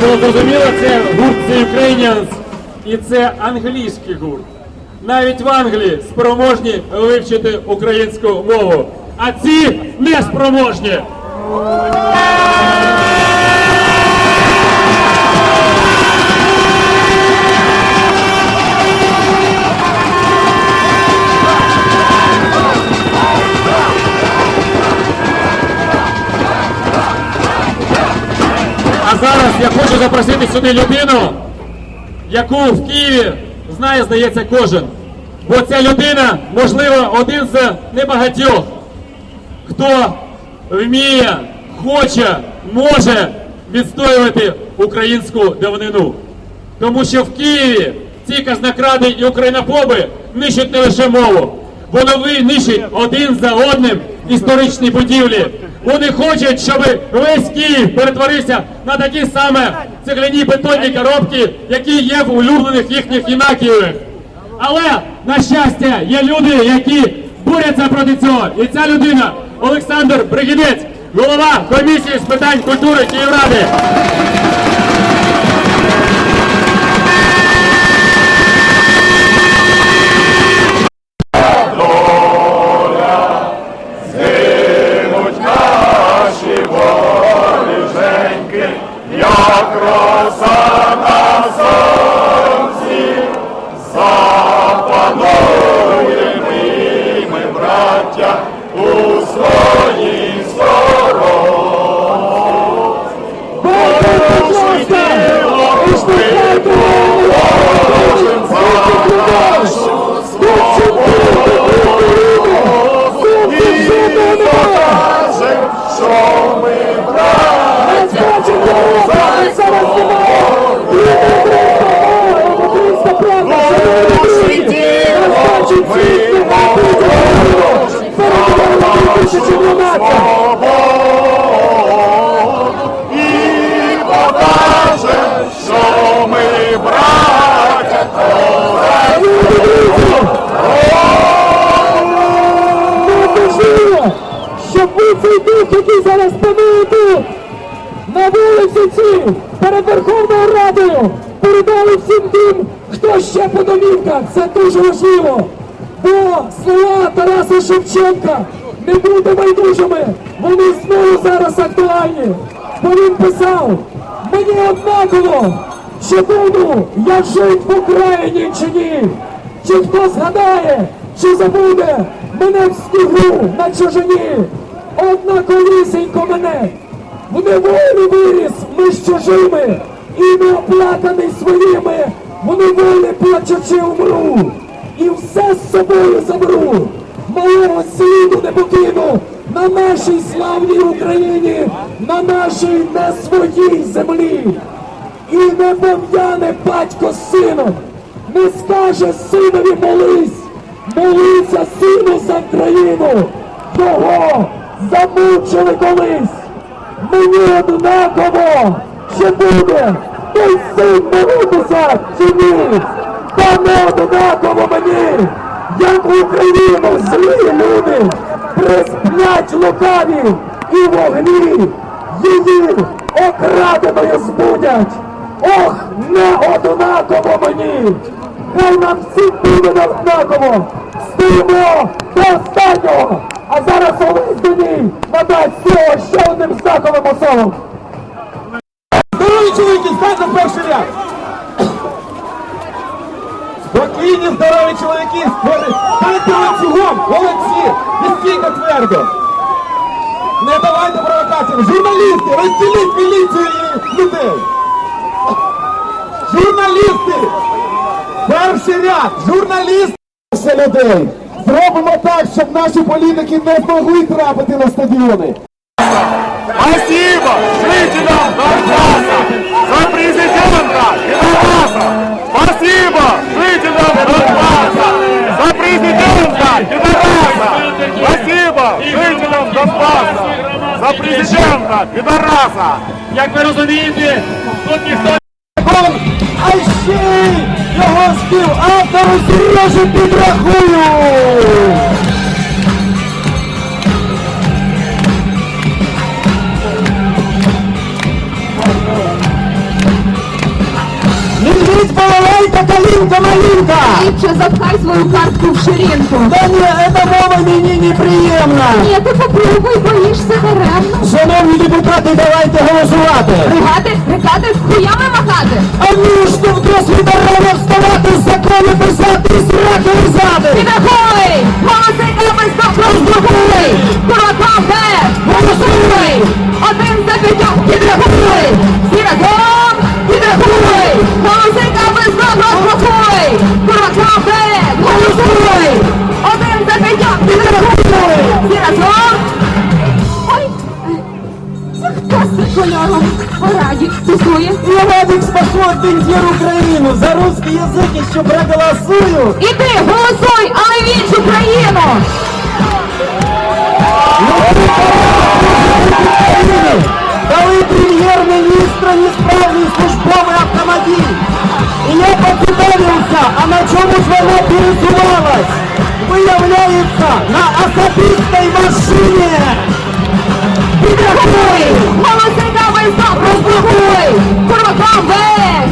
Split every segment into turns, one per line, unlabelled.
було зрозуміло, це гурт The Ukrainians і це англійський гурт. Навіть в Англії спроможні вивчити українську мову, а ці не спроможні. Зараз я хочу запросити сюди людину, яку в Києві знає, здається, кожен. Бо ця людина, можливо, один з небагатьох, хто вміє, хоче, може відстоювати українську давнину. Тому що в Києві ці казнокради і українофоби нищать не лише мову, вони нищать один за одним історичні будівлі. Вони хочуть, щоб весь Київ перетворився на такі саме цегляні бетонні коробки, які є в улюблених їхніх інаківих. Але, на щастя, є люди, які буряться проти цього. І ця людина Олександр Бригінець, голова комісії з питань культури Київради.
Який зараз панує на вулиці ці, перед Верховною Радою, передали всім тим, хто ще по домівках. Це дуже важливо. Бо слова Тараса Шевченка не бути байдужими. Вони знову зараз актуальні. Бо він писав, мені однаково, чи буду я жить в Україні чи ні. Чи хто згадає, чи забуде мене в снігу на чужині, однаковісінько мене, в неволі виріс ми з чужими, і не оплаканий своїми, в неволі плачучи умру, і все з собою заберу, малого сліду не покину. На нашій славній Україні, на нашій не своїй землі. І не пом'яне батько з сином, не скаже синові молись, молися сину за країну, його замучили колись. Мені однаково, чи буде той син боротися чи ні, та не однаково мені, як в Україну злі люди присплять лукаві і вогні її окраденою збудять. Ох, не однаково мені! Хай нам всім буде не однаково! Стоїмо до останнього! А зараз Олесь Доній надасть слово ще одним знаковим особам! Здорові чоловіки, стань на перший ряд! Спокійні, здорові чоловіки, Дайте ланцюгом, молодці, стійко твердо! Не давайте провокаціям! Журналісти, розділіть міліцію людей! Журналісти! Перший ряд! Журналісти! людей! Зробимо так, щоб наші політики не змогли трапити на стадіони!
Спасибо жителям Донбасса за президента Пидораса! Спасибо жителям Донбасса за президента Пидораса! Спасибо Донбасса за президента Підараса.
Як ви розумієте, тут ніхто
А ще його співавтору Сережу підрахую!
Кричить балалайка, калинка, малинка!
Ліпше запхай свою картку в ширинку.
Да ні, эта мова мені неприємна!
Ні, ти попробуй, боїшся даремно.
Шановні депутати, давайте голосувати!
Ригати, рикати, хуями махати.
А ну ж ти в досвіда рано вставати, закони писати сраки лизати!
Підрахуй! Голоси капельсько розблокуй! Кураком Б! Голосуй! Один за п'ятьох підрахуй! Всі За п'ятьох підрахуй! Всі разом! Ой!
Проголосую!
Іди, голосуй, але в іншу країну!
Дали прем'єр-міністра несправний службовий автомобіль. І я поцікавився, а на чому ж вона пересувалась? Виявляється, на особистій машині.
Підрахуй! Голоси капельсько розблокуй! Курваком Б!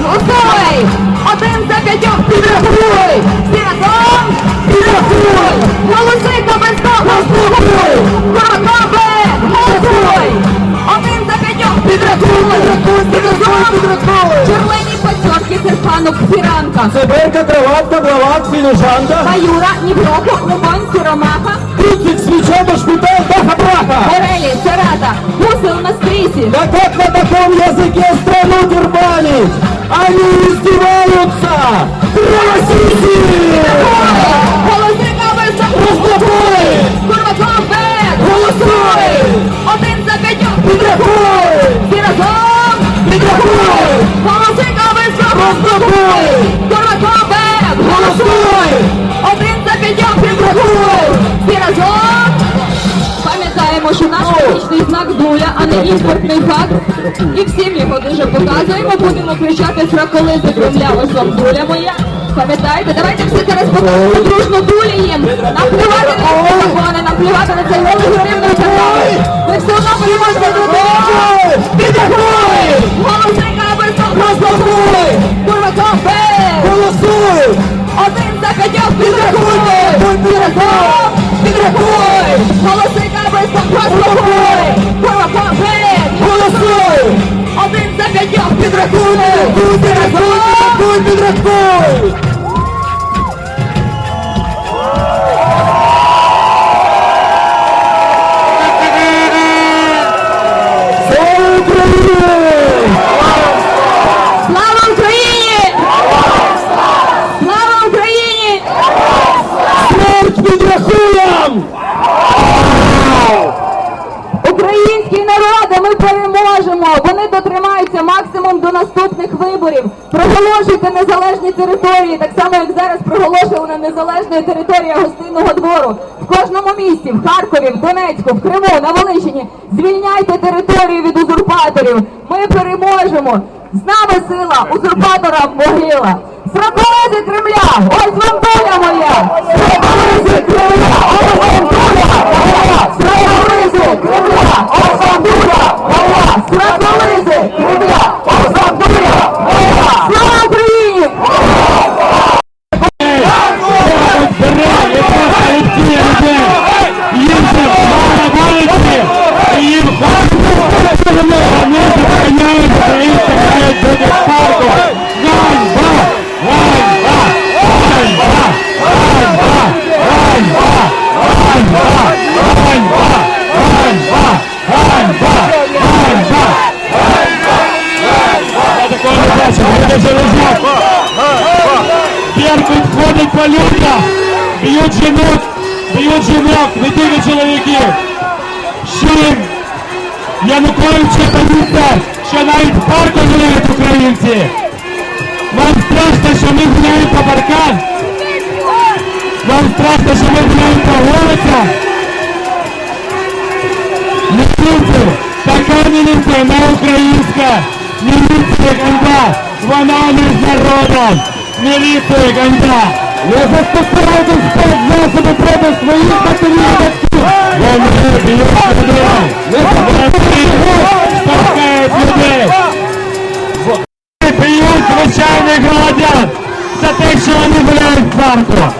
Голосуй! Один за п'ятьох підрахуй! Всі разом підрахуй! Голосуй! Один за п'ятьох підрахуй! Серпанок, фіранка.
Циберка, кроватка, главак, філіжанка.
Баюра, Нівроку, Лубонь, Сіромаха,
30 свечей, шпиталь, даха-браха.
Орелі, Церата, Гусел на стрісі.
Да как на таком языке страну дербанить? Они издеваются! Голосуй!
Один за! Всі разом Пам'ятаємо, що наш полічний знак дуля, а не імпортний факт. І всім його дуже показуємо. Будемо кричати сраколизи Кремля, ось вам дуля моя. Пам'ятаєте, давайте всі зараз покажемо дружно дулі їм. Наплювати на ці закони, наплювати на цей нелегітимний закон. Ви все одно переможете додому.
Підрахуй!
Голоси кабельця П'ятьох підрахуйте! Разом підрахуй! Голоси кабельця розблокуй! Курваком Б!
Голосуй!
Один за п'ятьох підрахуйте! Всі разом
Підрахуй, підрахуй!
Виборів. Проголошуйте незалежні території, так само як зараз проголошена незалежна територія гостинного двору. В кожному місті, в Харкові, в Донецьку, в Криму, на Волинщині. Звільняйте територію від узурпаторів. Ми переможемо. З нами сила, узурпатора могила. Сраколизи Кремля! Ось вам доля моя! Сраколизи Кремля! Ось вам доля моя! Сраколизи Кремля! Ось вам доля моя! Сраколизи
Come on, know. Міліція ганда. Не застосовуйте спецзасоби проти своїх патріотів. Вони б'ють людей, вони штовхають людей. Вони б'ють, звичайних громадян за те, що вони гуляють в парку.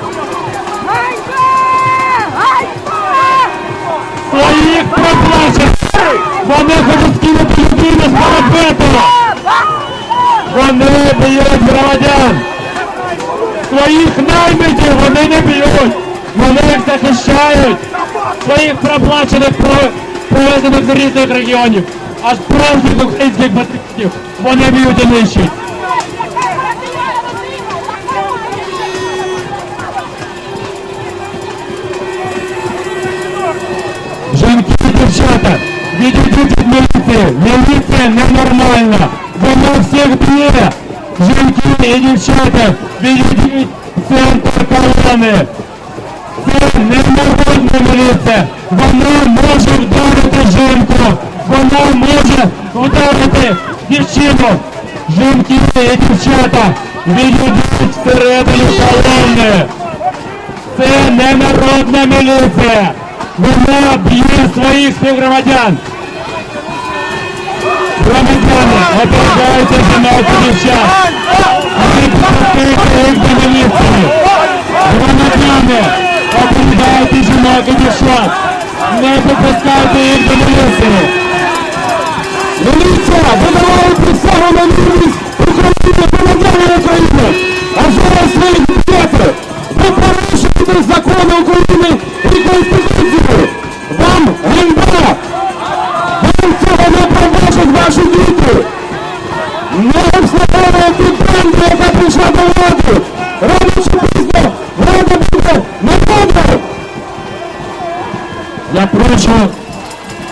Своїх проплачень. Вони хочуть скинути людину з парапету. Вони б'ють громадян. Своїх наймитів вони не б'ють. Вони їх захищають. Своїх проплачених про- проведених з різних регіонів. Аж справжніх українських патріотів. Вони б'ють і нищать. Жінки дівчата, відійдіть від міліції. Міліція ненормальна. Вона всіх б'є. Жінки і дівчата, відійдіть центр колони. Це ненародна міліція. Вона може вдарити жінку. Вона може вдарити дівчину. Жінки і дівчата, відійдіть всередину колони. Це не народна міліція. Вона б'є своїх співгромадян. Громадяни, підпустите їх до. Громадяни, оберігайте жінок і дівчат. Не підпускайте їх до міліції. Міліція, ви давали присягу на вірність України, громадяни України. А зараз ви їх б'єте. Ви порушуєте закони України і Конституцію. Вам ганьба. Не ваші діти. Не обслуговуєте банду, яка прийшла до влади. Рано чи пізно влада буде народна. Я прошу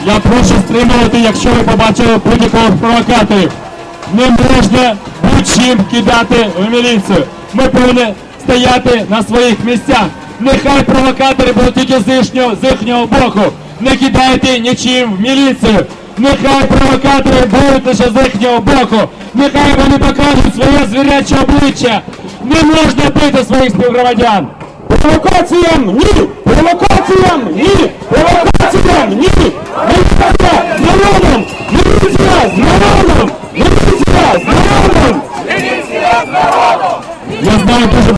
я прошу стримувати, якщо ви побачили будь-якого провокаторів. Не можна будь-чим кидати в міліцію. Ми повинні стояти на своїх місцях. Нехай провокатори будуть тільки з їхнього, з їхнього боку. Не кидайте нічим в міліцію. Нехай провокатори будуть лише з їхнього боку. Нехай вони покажуть своє звіряче обличчя. Не можна бити своїх співгромадян. Провокаціям ні! Провокаціям ні! Провокаціям ні! Міліція з народом! Міліція з народом! Міліція з народом! Я знаю дуже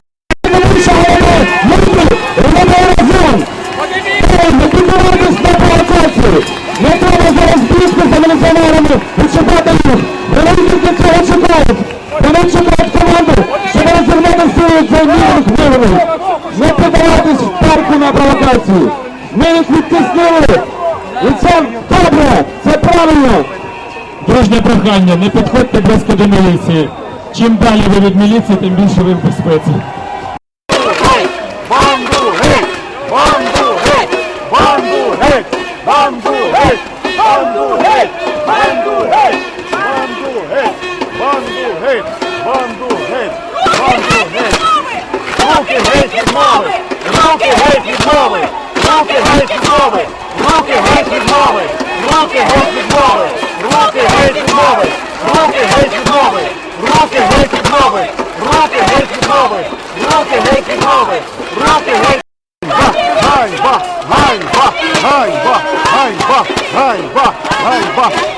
і чекати їх! Вони тільки цього чекають! Вони чекають команду, щоб розірвати сили цей мітинг вивели! Не піддавайтесь в парку на провокацію! Ми їх відтіснили! І це добре! Це правильно! Дружне прохання, не підходьте близько до міліції. Чим далі ви від міліції, тим більше ви в безпеці.
Банду геть! Банду геть! Банду геть! Банду геть! Банду геть! Банду геть! Банду геть! Банду геть! Банду геть! Банду геть! Руки геть від мови! Руки геть від мови! Руки геть від мови! Руки геть від мови! Руки геть від мови! Руки геть від мови! Руки геть від мови! Руки геть від мови! Руки геть від мови! Руки геть від мови! Руки геть Ганьба! Ганьба! Ганьба! Ганьба! Ганьба! Ганьба! Ганьба!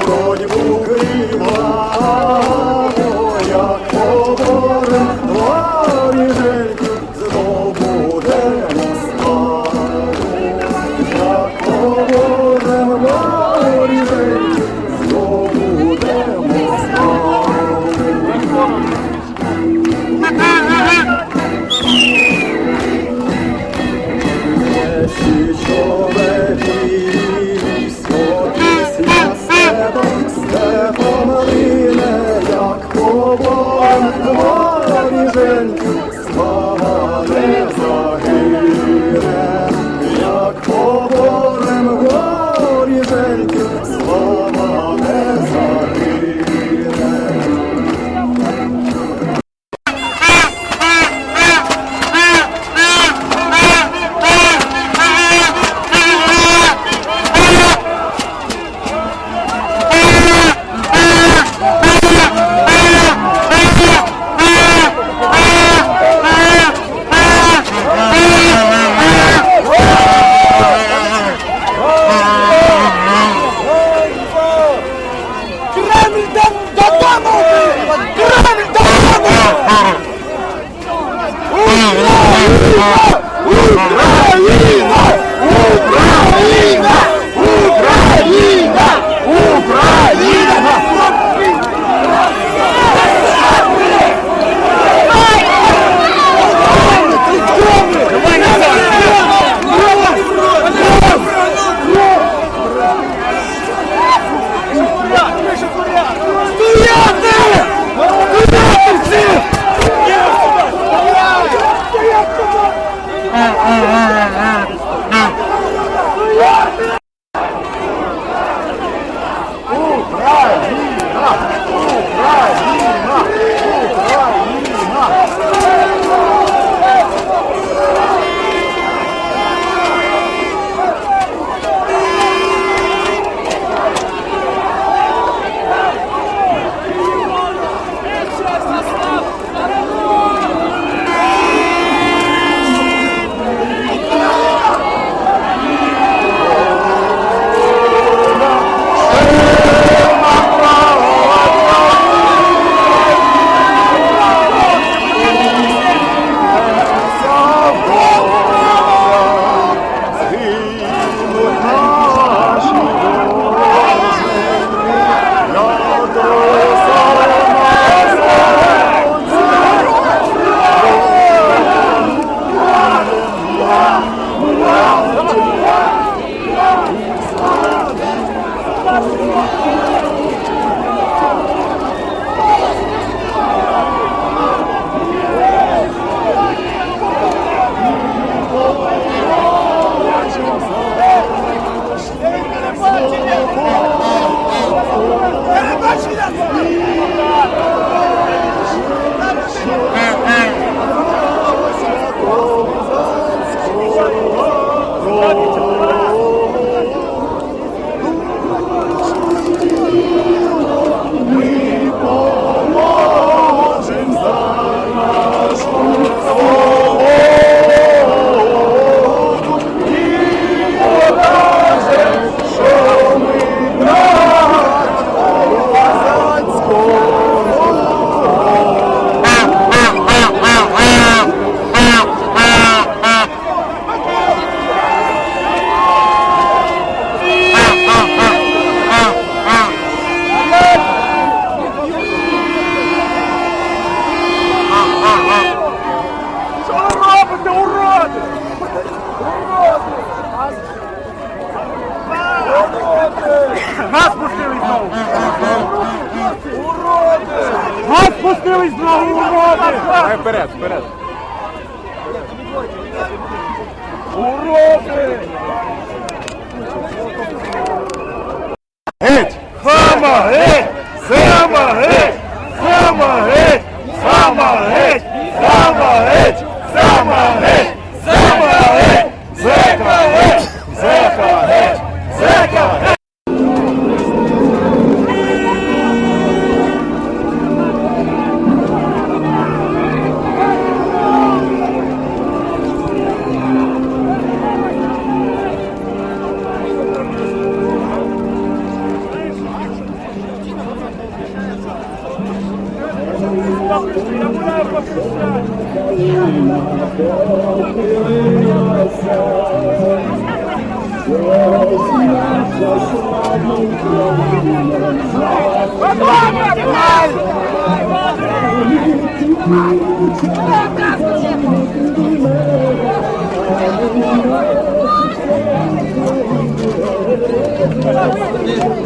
В
боротьбу криваво, як поборем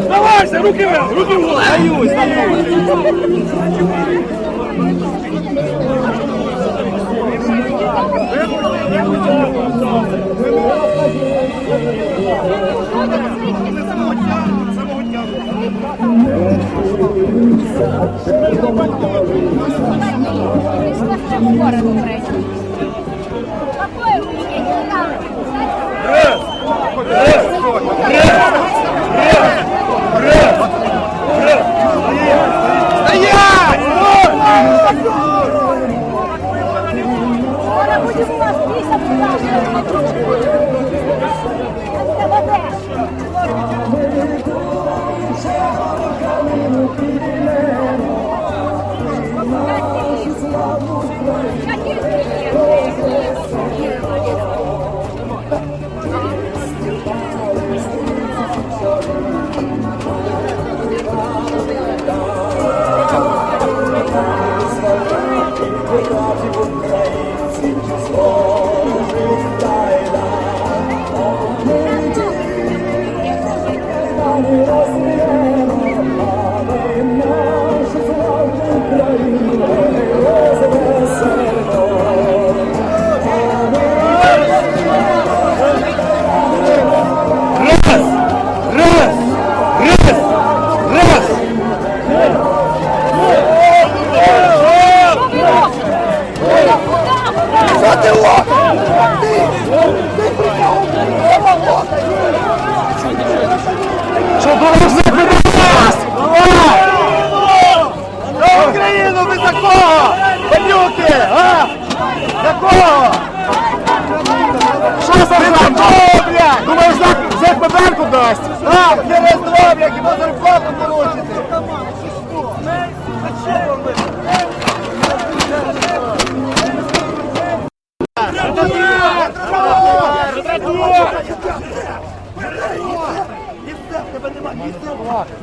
Давайся, руки вверх, руки вверх.
Какой у меня не Скоро будем у вас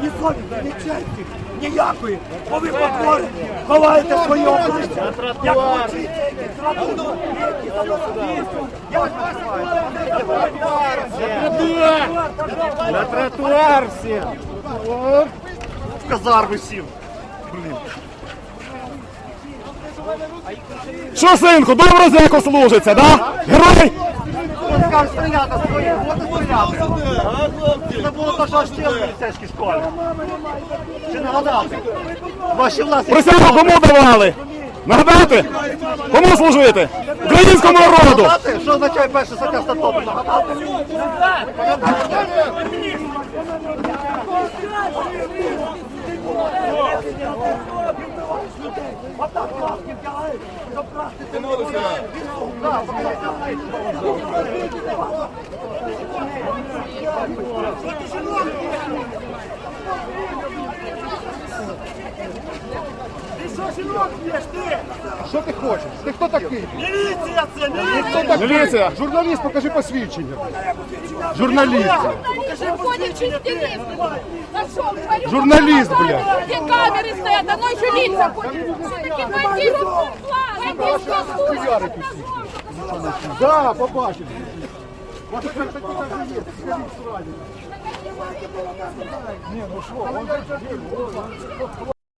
Ні совісті, ні честі, ніякої. Бо ви потвори ховаєте своє обличчя. Як хочете.
На тротуар всі. В казарму сів. Блін. Що, синку, добре зеко служиться, да? Герой?
Сказав стріляти своє, от стріляти. Це було то, що ще в поліцейській школі. Чи нагадати? Ваші власні.
Присягу кому давали? Нагадати? Кому служити? Українському народу!
Нагадати? Що означає перша стаття статуту? Нагадати? Отак краски вдягають, щоб красти ти Ти що жінок б'єш, ти?
Що ти хочеш? Ти хто такий?
Міліція це, міліція!
Міліція! Журналіст, покажи посвідчення. Журналіст.
Выходит чистилист. Нашел, говорю,
Журналист,
камеры,
блядь.
Где камеры стоят, оно еще лица ходит. Все-таки бандитский план. Бандитская служба.
Да, побачив.